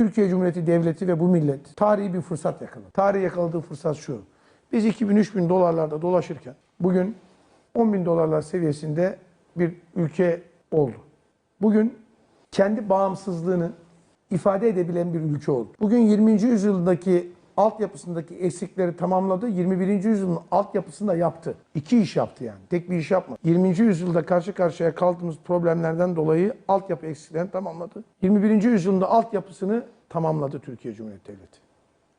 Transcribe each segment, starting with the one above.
Türkiye Cumhuriyeti Devleti ve bu millet tarihi bir fırsat yakaladı. Tarihi yakaladığı fırsat şu. Biz 2000-3000 dolarlarda dolaşırken bugün 10 bin dolarlar seviyesinde bir ülke oldu. Bugün kendi bağımsızlığını ifade edebilen bir ülke oldu. Bugün 20. yüzyıldaki altyapısındaki eksikleri tamamladı. 21. yüzyılın altyapısını da yaptı. İki iş yaptı yani. Tek bir iş yapmadı. 20. yüzyılda karşı karşıya kaldığımız problemlerden dolayı altyapı eksiklerini tamamladı. 21. yüzyılda altyapısını tamamladı Türkiye Cumhuriyeti Devleti.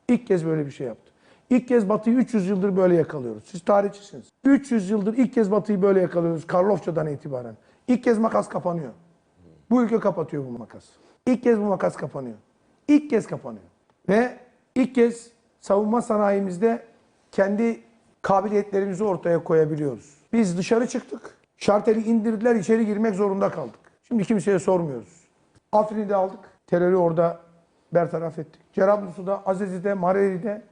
İlk kez böyle bir şey yaptı. İlk kez Batı'yı 300 yıldır böyle yakalıyoruz. Siz tarihçisiniz. 300 yıldır ilk kez Batı'yı böyle yakalıyoruz Karlofça'dan itibaren. İlk kez makas kapanıyor. Bu ülke kapatıyor bu makas. İlk kez bu makas kapanıyor. İlk kez kapanıyor. Ve ilk kez savunma sanayimizde kendi kabiliyetlerimizi ortaya koyabiliyoruz. Biz dışarı çıktık. Şarteli indirdiler, içeri girmek zorunda kaldık. Şimdi kimseye sormuyoruz. Afrin'i de aldık. Terörü orada bertaraf ettik. Cerablus'u Azizli'de, Mareri'de,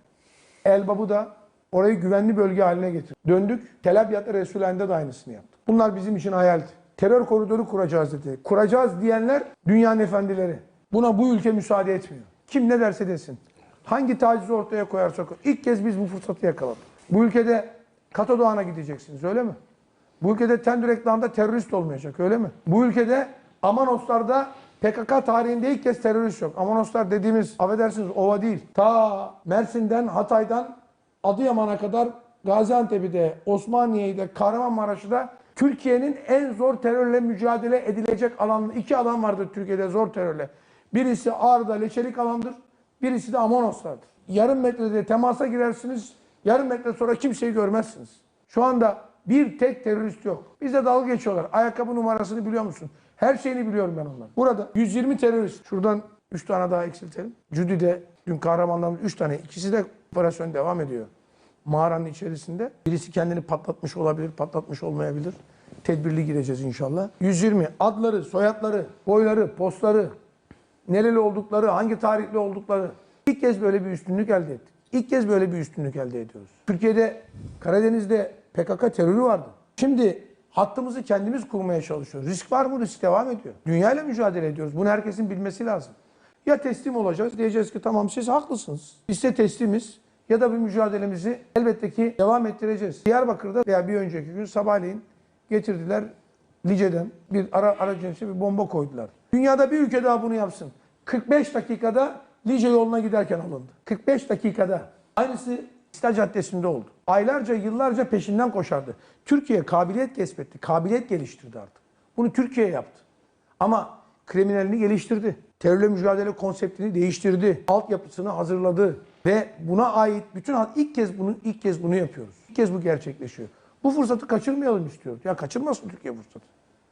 Elbab'ı da orayı güvenli bölge haline getirdik. Döndük. Tel Abyad'da Resulayn'da da aynısını yaptık. Bunlar bizim için hayaldi. Terör koridoru kuracağız dedi. Kuracağız diyenler dünyanın efendileri. Buna bu ülke müsaade etmiyor. Kim ne derse desin. Hangi tacizi ortaya koyarsa koy. İlk kez biz bu fırsatı yakaladık. Bu ülkede Kato Doğan'a gideceksiniz öyle mi? Bu ülkede Dağı'nda terörist olmayacak öyle mi? Bu ülkede Amanoslar'da PKK tarihinde ilk kez terörist yok. Amanoslar dediğimiz affedersiniz ova değil. Ta Mersin'den, Hatay'dan Adıyaman'a kadar Gaziantep'i de, Osmaniye'yi de, Kahramanmaraş'ı da Türkiye'nin en zor terörle mücadele edilecek alan, iki alan vardır Türkiye'de zor terörle. Birisi Ağrı'da Leçelik alandır, birisi de Amanoslardır. Yarım metrede temasa girersiniz, yarım metre sonra kimseyi görmezsiniz. Şu anda bir tek terörist yok. Bize dalga geçiyorlar. Ayakkabı numarasını biliyor musun? Her şeyini biliyorum ben onların. Burada 120 terörist. Şuradan 3 tane daha eksiltelim. Cüdi'de dün kahramanlarımız 3 tane. İkisi de operasyon devam ediyor. Mağaranın içerisinde. Birisi kendini patlatmış olabilir, patlatmış olmayabilir. Tedbirli gireceğiz inşallah. 120 adları, soyadları, boyları, postları, nereli oldukları, hangi tarihli oldukları. İlk kez böyle bir üstünlük elde ettik. İlk kez böyle bir üstünlük elde ediyoruz. Türkiye'de, Karadeniz'de PKK terörü vardı. Şimdi hattımızı kendimiz kurmaya çalışıyoruz. Risk var mı? Risk devam ediyor. Dünyayla mücadele ediyoruz. Bunu herkesin bilmesi lazım. Ya teslim olacağız, diyeceğiz ki tamam siz haklısınız. Biz de teslimiz ya da bu mücadelemizi elbette ki devam ettireceğiz. Diyarbakır'da veya bir önceki gün sabahleyin getirdiler Lice'den bir ara, aracın bir bomba koydular. Dünyada bir ülke daha bunu yapsın. 45 dakikada Lice yoluna giderken alındı. 45 dakikada. Aynısı İstiklal Caddesi'nde oldu. Aylarca, yıllarca peşinden koşardı. Türkiye kabiliyet kesbetti, kabiliyet geliştirdi artık. Bunu Türkiye yaptı. Ama kriminalini geliştirdi. Terörle mücadele konseptini değiştirdi. Altyapısını hazırladı ve buna ait bütün ilk kez bunu ilk kez bunu yapıyoruz. İlk kez bu gerçekleşiyor. Bu fırsatı kaçırmayalım istiyoruz. Ya kaçırmasın Türkiye fırsatı.